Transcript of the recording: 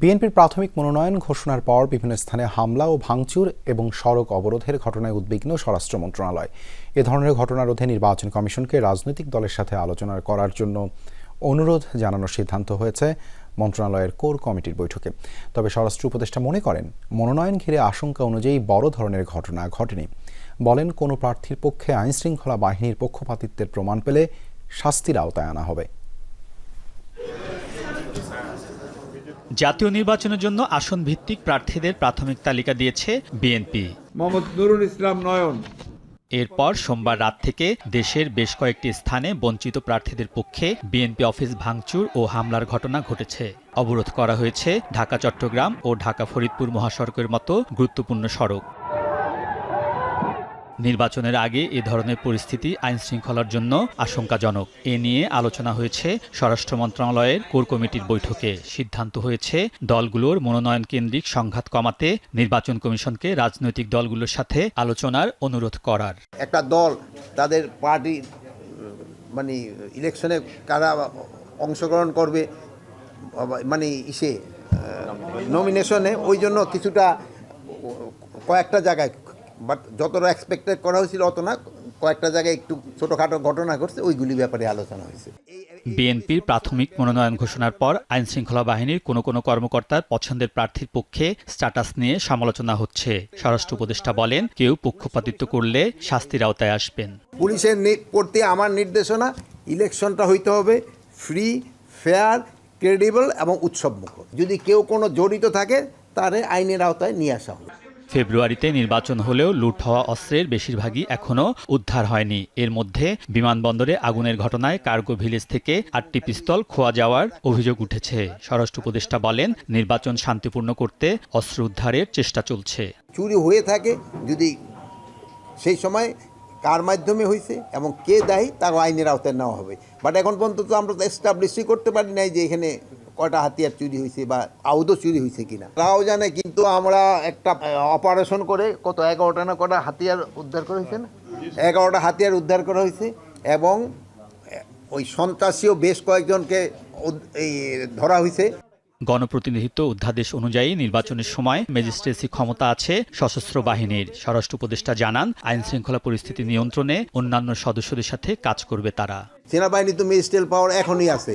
বিএনপির প্রাথমিক মনোনয়ন ঘোষণার পর বিভিন্ন স্থানে হামলা ও ভাঙচুর এবং সড়ক অবরোধের ঘটনায় উদ্বিগ্ন স্বরাষ্ট্র মন্ত্রণালয়। এ ধরনের ঘটনা রোধে নির্বাচন কমিশনকে রাজনৈতিক দলের সাথে আলোচনা করার জন্য অনুরোধ জানানোর সিদ্ধান্ত হয়েছে মন্ত্রণালয়ের কোর কমিটির বৈঠকে। তবে স্বরাষ্ট্র উপদেষ্টা মনে করেন, মনোনয়ন ঘিরে আশঙ্কা অনুযায়ী বড় ধরনের ঘটনা ঘটেনি। বলেন, কোনো প্রার্থীর পক্ষে আইনশৃঙ্খলা বাহিনীর পক্ষপাতিত্বের প্রমাণ পেলে শাস্তির আওতায় আনা হবে। জাতীয় নির্বাচনের জন্য আসন ভিত্তিক প্রার্থীদের প্রাথমিক তালিকা দিয়েছে বিএনপি। মোহাম্মদ নুরুল ইসলাম নয়ন। এরপর সোমবার রাত থেকে দেশের বেশ কয়েকটি স্থানে বঞ্চিত প্রার্থীদের পক্ষে বিএনপি অফিস ভাঙচুর ও হামলার ঘটনা ঘটেছে। অবরোধ করা হয়েছে ঢাকা চট্টগ্রাম ও ঢাকা ফরিদপুর মহাসড়কের মতো গুরুত্বপূর্ণ সড়ক। নির্বাচনের আগে এ ধরনের পরিস্থিতি আইন শৃঙ্খলার জন্য আশঙ্কাজনক। এ নিয়ে আলোচনা হয়েছে স্বরাষ্ট্র মন্ত্রণালয়ের কোর কমিটির বৈঠকে। সিদ্ধান্ত হয়েছে, দলগুলোর মনোনয়ন কেন্দ্রিক সংঘাত কমাতে নির্বাচন কমিশনকে রাজনৈতিক দলগুলোর সাথে আলোচনার অনুরোধ করার। একটা দল তাদের পার্টি মানে ইলেকশনে কারা অংশগ্রহণ করবে মানে ইসে নমিনেশনে ওই জন্য কিছুটা, কয়েকটা জায়গায় বাট যতটা এক্সপেক্টেড করা হয়েছিল অত না। কয়েকটা জায়গায় একটু ছোটোখাটো ঘটনা ঘটছে ওইগুলি ব্যাপারে আলোচনা হয়েছে। বিএনপির প্রাথমিক মনোনয়ন ঘোষণার পর আইন শৃঙ্খলা বাহিনীর কোনো কোনো কর্মকর্তার পছন্দের প্রার্থীর পক্ষে স্ট্যাটাস নিয়ে সমালোচনা হচ্ছে। স্বরাষ্ট্র উপদেষ্টা বলেন কেউ পক্ষপাতিত্ব করলে শাস্তির আওতায় আসবেন। পুলিশের প্রতি আমার নির্দেশনা ইলেকশনটা হইতে হবে ফ্রি ফেয়ার ক্রেডিবল এবং উৎসবমুখ যদি কেউ কোনো জড়িত থাকে তারে আইনের আওতায় নিয়ে আসা হবে ফেব্রুয়ারিতে নির্বাচন হলেও লুট হওয়া অস্ত্রের বেশিরভাগই এখনও উদ্ধার হয়নি। এর মধ্যে বিমানবন্দরে আগুনের ঘটনায় কার্গো ভিলেজ থেকে আটটি পিস্তল খোয়া যাওয়ার অভিযোগ উঠেছে। স্বরাষ্ট্র উপদেষ্টা বলেন, নির্বাচন শান্তিপূর্ণ করতে অস্ত্র উদ্ধারের চেষ্টা চলছে। চুরি হয়ে থাকে যদি সেই সময় কার মাধ্যমে হয়েছে এবং কে দায়ী তাকে আইনের আওতায় নেওয়া হবে। বাট এখন পর্যন্ত তো আমরা তো এস্টাবলিশই করতে পারি নাই যে এখানে কয়টা হাতিয়ার চুরি হয়েছে বা আউদও চুরি হয়েছে কিনা? তারাও জানে কিন্তু আমরা একটা অপারেশন করে কত এগারোটা না কটা হাতিয়ার উদ্ধার করা হয়েছে না? এগারোটা হাতিয়ার উদ্ধার করা হয়েছে এবং ওই সন্ত্রাসীও বেশ কয়েকজনকে এই ধরা হয়েছে গণপ্রতিনিধিত্ব অধ্যাদেশ অনুযায়ী নির্বাচনের সময় ম্যাজিস্ট্রেসি ক্ষমতা আছে সশস্ত্র বাহিনীর। স্বরাষ্ট্র উপদেষ্টা জানান আইন শৃঙ্খলা পরিস্থিতি নিয়ন্ত্রণে অন্যান্য সদস্যদের সাথে কাজ করবে তারা। সেনাবাহিনী তো ম্যাজিস্ট্রেল পাওয়ার এখনই আছে।